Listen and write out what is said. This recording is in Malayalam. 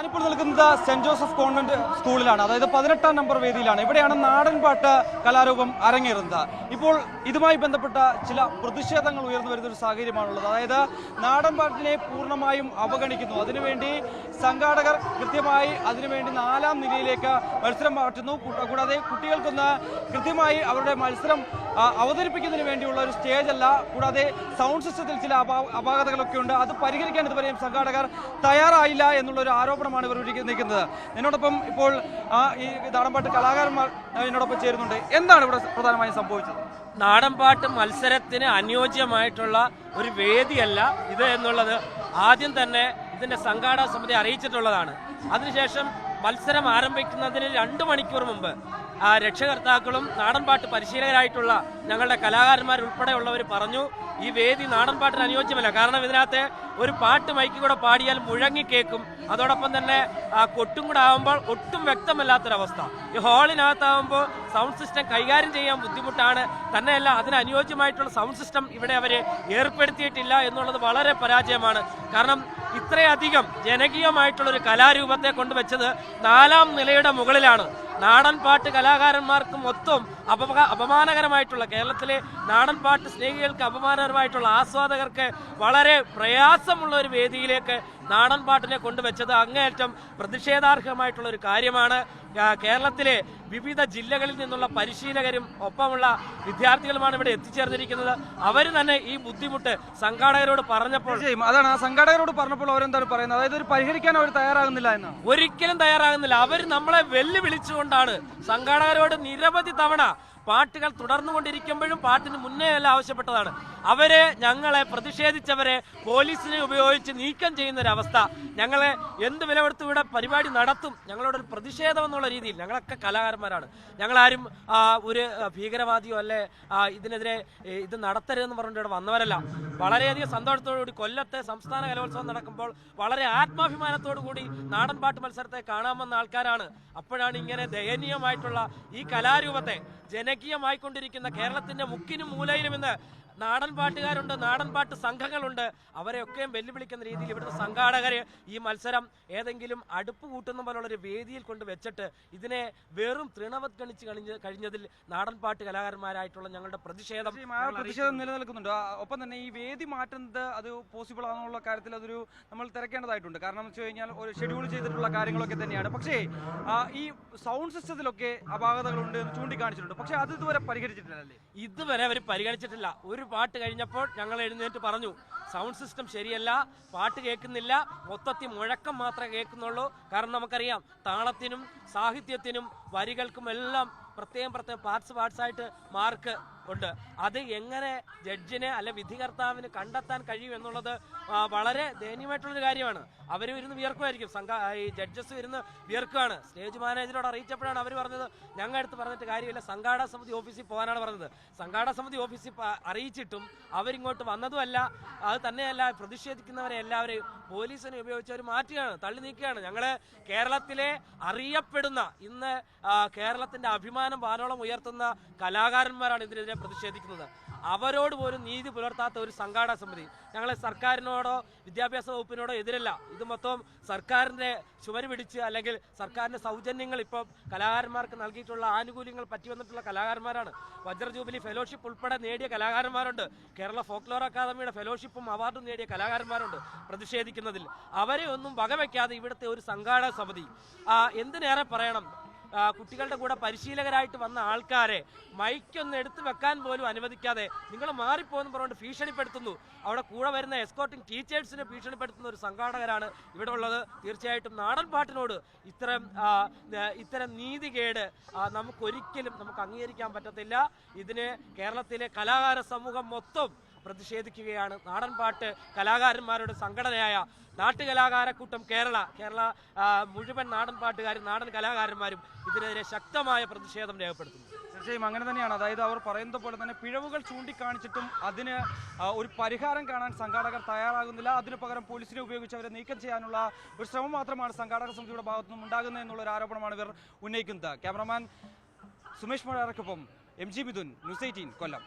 ഞാനിപ്പോൾ നിൽക്കുന്നത് സെന്റ് ജോസഫ് കോൺവെന്റ് സ്കൂളിലാണ്. അതായത് പതിനെട്ടാം നമ്പർ വേദിയിലാണ്. ഇവിടെയാണ് നാടൻ പാട്ട് കലാരൂപം അരങ്ങേറുന്നത്. ഇപ്പോൾ ഇതുമായി ബന്ധപ്പെട്ട ചില പ്രതിഷേധങ്ങൾ ഉയർന്നു വരുന്ന ഒരു സാഹചര്യമാണുള്ളത്. അതായത് നാടൻ പാട്ടിനെ പൂർണമായും അവഗണിക്കുന്നു. അതിനുവേണ്ടി സംഘാടകർ കൃത്യമായി അതിനുവേണ്ടി നാലാം നിലയിലേക്ക് മത്സരം മാറ്റുന്നു. കൂടാതെ കുട്ടികൾക്കൊന്ന് കൃത്യമായി അവരുടെ മത്സരം അവതരിപ്പിക്കുന്നതിന് വേണ്ടിയുള്ള ഒരു സ്റ്റേജ് അല്ല കൂടാതെ സൗണ്ട് സിസ്റ്റത്തിൽ ചില അപാ- അപാകതകളൊക്കെ ഉണ്ട്. അത് പരിഹരിക്കാൻ ഇതുവരെയും സംഘാടകർ തയ്യാറായില്ല എന്നുള്ള ഒരു ആരോപണമാണ് ഇവർ ഒരുക്കി നിൽക്കുന്നത്. എന്നോടൊപ്പം ഇപ്പോൾ ആ, ഈ നാടൻപാട്ട് കലാകാരന്മാർ എന്നോടൊപ്പം ചേരുന്നുണ്ട്. എന്താണ് ഇവിടെ പ്രധാനമായും സംഭവിച്ചത്? നാടൻപാട്ട് മത്സരത്തിന് അനുയോജ്യമായിട്ടുള്ള ഒരു വേദിയല്ല ഇത് എന്നുള്ളത് ആദ്യം തന്നെ ഇതിന്റെ സംഘാടക സമിതി അറിയിച്ചിട്ടുള്ളതാണ്. അതിനുശേഷം മത്സരം ആരംഭിക്കുന്നതിന് രണ്ട് മണിക്കൂർ മുമ്പ് രക്ഷകർത്താക്കളും നാടൻപാട്ട് പരിശീലകരായിട്ടുള്ള ഞങ്ങളുടെ കലാകാരന്മാരുൾപ്പെടെയുള്ളവർ പറഞ്ഞു ഈ വേദി നാടൻപാട്ടിന് അനുയോജ്യമല്ല. കാരണം ഇതിനകത്ത് ഒരു പാട്ട് മൈക്കി കൂടെ പാടിയാൽ മുഴങ്ങി കേൾക്കും. അതോടൊപ്പം തന്നെ കൊട്ടും കൂടെ ആകുമ്പോൾ ഒട്ടും വ്യക്തമല്ലാത്തൊരവസ്ഥ. ഈ ഹാളിനകത്താകുമ്പോൾ സൗണ്ട് സിസ്റ്റം കൈകാര്യം ചെയ്യാൻ ബുദ്ധിമുട്ടാണ്. തന്നെയല്ല അതിന് അനുയോജ്യമായിട്ടുള്ള സൗണ്ട് സിസ്റ്റം ഇവിടെ അവർ ഏർപ്പെടുത്തിയിട്ടില്ല എന്നുള്ളത് വളരെ പരാജയമാണ്. കാരണം ഇത്രയധികം ജനകീയമായിട്ടുള്ള ഒരു കലാരൂപത്തെ കൊണ്ടുവച്ചത് നാലാം നിലയുടെ മുകളിലാണ്. നാടൻ പാട്ട് കലാകാരന്മാർക്ക് മൊത്തം അപമാനകരമായിട്ടുള്ള കേരളത്തിലെ നാടൻ പാട്ട് സ്നേഹികൾക്ക് അപമാനകരമായിട്ടുള്ള ആസ്വാദകർക്ക് വളരെ പ്രയാസമുള്ള ഒരു വേദിയിലേക്ക് നാടൻ പാട്ടിനെ കൊണ്ടുവച്ചത് അങ്ങേയറ്റം പ്രതിഷേധാർഹമായിട്ടുള്ള ഒരു കാര്യമാണ്. കേരളത്തിലെ വിവിധ ജില്ലകളിൽ നിന്നുള്ള പരിശീലകരും ഒപ്പമുള്ള വിദ്യാർത്ഥികളുമാണ് ഇവിടെ എത്തിച്ചേർന്നിരിക്കുന്നത്. അവർ തന്നെ ഈ ബുദ്ധിമുട്ട് സംഘാടകരോട് പറഞ്ഞപ്പോൾ അതാണ് ആ സംഘാടകരോട് പറഞ്ഞപ്പോൾ അവരെന്താണ് പറയുന്നത്? അതായത് ഒരു പരിഹരിക്കാൻ അവർ തയ്യാറാകുന്നില്ല എന്ന്. ഒരിക്കലും തയ്യാറാകുന്നില്ല. അവർ നമ്മളെ വെല്ലുവിളിച്ചുകൊണ്ടാണ് സംഘാടകരോട് നിരവധി തവണ പാട്ടുകൾ തുടർന്നുകൊണ്ടിരിക്കുമ്പോഴും പാട്ടിന് മുന്നേ അല്ല ആവശ്യപ്പെട്ടതാണ്. അവരെ ഞങ്ങളെ പ്രതിഷേധിച്ചവരെ പോലീസിനെ ഉപയോഗിച്ച് നീക്കം ചെയ്യുന്ന ഒരു അവസ്ഥ ഞങ്ങളെ എന്ത് വില കൊടുത്തും ഇവിടെ പരിപാടി നടത്തും. ഞങ്ങളോടൊരു പ്രതിഷേധം എന്നുള്ള രീതിയിൽ. ഞങ്ങളൊക്കെ കലാകാരന്മാരാണ്. ഞങ്ങളാരും ഒരു ഭീകരവാദിയോ അല്ലെ ഇതിനെതിരെ ഇത് നടത്തരുതെന്ന് പറഞ്ഞിട്ട് ഇവിടെ വന്നവരല്ല. വളരെയധികം സന്തോഷത്തോടുകൂടി കൊല്ലത്തെ സംസ്ഥാന കലോത്സവം നടക്കുമ്പോൾ വളരെ ആത്മാഭിമാനത്തോടു കൂടി നാടൻ പാട്ട് മത്സരത്തെ കാണാമെന്ന ആൾക്കാരാണ്. അപ്പോഴാണ് ഇങ്ങനെ ദയനീയമായിട്ടുള്ള ഈ കലാരൂപത്തെ ജനകീയമായിക്കൊണ്ടിരിക്കുന്ന കേരളത്തിന്റെ മുക്കിനും മൂലയിലും ഇന്ന് നാടൻ പാട്ടുകാരുണ്ട് നാടൻ പാട്ട് സംഘങ്ങളുണ്ട്. അവരെയൊക്കെയും വെല്ലുവിളിക്കുന്ന രീതിയിൽ ഇവിടുത്തെ സംഘാടകര് ഈ മത്സരം ഏതെങ്കിലും അടുപ്പ് കൂട്ടുന്ന പോലുള്ള ഒരു വേദിയിൽ കൊണ്ട് വെച്ചിട്ട് ഇതിനെ വെറും തൃണവത് ഗണിച്ച് കഴിഞ്ഞ കഴിഞ്ഞതിൽ നാടൻ പാട്ട് കലാകാരന്മാരായിട്ടുള്ള ഞങ്ങളുടെ പ്രതിഷേധം പ്രതിഷേധം നിലനിൽക്കുന്നുണ്ട്? ഒപ്പം തന്നെ ഈ വേദി മാറ്റുന്നത് അത് പോസിബിൾ ആണെന്നുള്ള കാര്യത്തിൽ അതൊരു നമ്മൾ തിരക്കേണ്ടതായിട്ടുണ്ട്. കാരണം വെച്ച് കഴിഞ്ഞാൽ ഒരു ഷെഡ്യൂൾ ചെയ്തിട്ടുള്ള കാര്യങ്ങളൊക്കെ തന്നെയാണ്. പക്ഷേ ഈ സൗണ്ട് സിസ്റ്റത്തിലൊക്കെ അപാകതകളുണ്ട് എന്ന് ചൂണ്ടിക്കാണിച്ചിട്ടുണ്ട്. പക്ഷേ അത് ഇതുവരെ പരിഗണിച്ചിട്ടില്ല ഇതുവരെ അവർ പരിഗണിച്ചിട്ടില്ല. ഒരു പാട്ട് കഴിഞ്ഞപ്പോൾ ഞങ്ങൾ എഴുന്നേറ്റ് പറഞ്ഞു സൗണ്ട് സിസ്റ്റം ശരിയല്ല പാട്ട് കേൾക്കുന്നില്ല മൊത്തത്തിൽ മുഴക്കം മാത്രമേ കേൾക്കുന്നുള്ളൂ. കാരണം നമുക്കറിയാം താളത്തിനും സാഹിത്യത്തിനും വരികൾക്കും എല്ലാം പ്രത്യേകം പ്രത്യേകം പാർട്സ് പാർട്സ് ആയിട്ട് മാർക്ക് ഉണ്ട്. അത് എങ്ങനെ ജഡ്ജിനെ അല്ലെ വിധികർത്താവിന് കണ്ടെത്താൻ കഴിയും എന്നുള്ളത് വളരെ ദയനീയമായിട്ടുള്ളൊരു കാര്യമാണ്. അവർ ഇരുന്ന് വിയർക്കുമായിരിക്കും. സംഘ ഈ ജഡ്ജസ് ഇരുന്ന് വിയർക്കുകയാണ് സ്റ്റേജ് മാനേജറോട് അറിയിച്ചപ്പോഴാണ് അവർ പറഞ്ഞത്. ഞങ്ങൾ അടുത്ത് പറഞ്ഞിട്ട് കാര്യമില്ല. സംഘാടക സമിതി ഓഫീസിൽ പോകാനാണ് പറഞ്ഞത്. സംഘാടക സമിതി ഓഫീസിൽ അറിയിച്ചിട്ടും അവരിങ്ങോട്ട് വന്നതുമല്ല. അത് തന്നെയല്ല പ്രതിഷേധിക്കുന്നവരെ എല്ലാവരെയും പോലീസിനെ ഉപയോഗിച്ച് അവർ മാറ്റുകയാണ് തള്ളി നീക്കുകയാണ്. ഞങ്ങൾ കേരളത്തിലെ അറിയപ്പെടുന്ന ഇന്ന് കേരളത്തിന്റെ അഭിമാനം വാനോളം ഉയർത്തുന്ന കലാകാരന്മാരാണ് ഇതിനെതിരെ പ്രതിഷേധിക്കുന്നത്. അവരോട് പോലും നീതി പുലർത്താത്ത ഒരു സംഘാടക സമിതി. ഞങ്ങളെ സർക്കാരിനോടോ വിദ്യാഭ്യാസ വകുപ്പിനോടോ എതിരല്ല. ഇത് മൊത്തം സർക്കാരിന്റെ ചുമര് പിടിച്ച് അല്ലെങ്കിൽ സർക്കാരിന്റെ സൗജന്യങ്ങൾ ഇപ്പോൾ കലാകാരന്മാർക്ക് നൽകിയിട്ടുള്ള ആനുകൂല്യങ്ങൾ പറ്റി വന്നിട്ടുള്ള കലാകാരന്മാരാണ്. വജ്ര ജൂബിലി ഫെലോഷിപ്പ് ഉൾപ്പെടെ നേടിയ കലാകാരന്മാരുണ്ട്. കേരള ഫോക്ലോർ അക്കാദമിയുടെ ഫെലോഷിപ്പും അവാർഡും നേടിയ കലാകാരന്മാരുണ്ട് പ്രതിഷേധിക്കുന്നതിൽ. അവരെ ഒന്നും വകവയ്ക്കാതെ ഇവിടുത്തെ ഒരു സംഘാടക സമിതി. എന്തിനേറെ പറയണം? കുട്ടികളുടെ കൂടെ പരിശീലകരായിട്ട് വന്ന ആൾക്കാരെ മൈക്കൊന്ന് എടുത്തു വെക്കാൻ പോലും അനുവദിക്കാതെ നിങ്ങൾ മാറിപ്പോന്ന് പറഞ്ഞുകൊണ്ട് ഭീഷണിപ്പെടുത്തുന്നു. അവിടെ കൂടെ വരുന്ന എസ്കോട്ടിംഗ് ടീച്ചേഴ്സിനെ ഭീഷണിപ്പെടുത്തുന്ന ഒരു സംഘാടകരാണ് ഇവിടെ ഉള്ളത്. തീർച്ചയായിട്ടും നാടൻ പാട്ടിനോട് ഇത്തരം ഇത്തരം നീതികേട് നമുക്കൊരിക്കലും നമുക്ക് അംഗീകരിക്കാൻ പറ്റത്തില്ല. ഇതിന് കേരളത്തിലെ കലാകാര സമൂഹം മൊത്തം പ്രതിഷേധിക്കുകയാണ്. നാടൻപാട്ട് കലാകാരന്മാരുടെ സംഘടനയായ നാട്ടുകലാകാരക്കൂട്ടം കേരള. കേരള മുഴുവൻ നാടൻപാട്ടുകാരും നാടൻ കലാകാരന്മാരും ഇതിനെതിരെ ശക്തമായ പ്രതിഷേധം രേഖപ്പെടുത്തുന്നു. തീർച്ചയായും അങ്ങനെ തന്നെയാണ്. അതായത് അവർ പറയുന്നത് പോലെ തന്നെ പിഴവുകൾ ചൂണ്ടിക്കാണിച്ചിട്ടും അതിന് ഒരു പരിഹാരം കാണാൻ സംഘാടകർ തയ്യാറാകുന്നില്ല. അതിനു പകരം പോലീസിനെ ഉപയോഗിച്ച് അവരെ നീക്കം ചെയ്യാനുള്ള ഒരു ശ്രമം മാത്രമാണ് സംഘാടക സമിതിയുടെ ഭാഗത്തുനിന്നും ഉണ്ടാകുന്നത് എന്നുള്ള ഒരു ആരോപണമാണ് ഇവർ ഉന്നയിക്കുന്നത്. Cameraman Sumesh മൊഴാറക്കൊപ്പം M G Mithun news eighteen Kollam.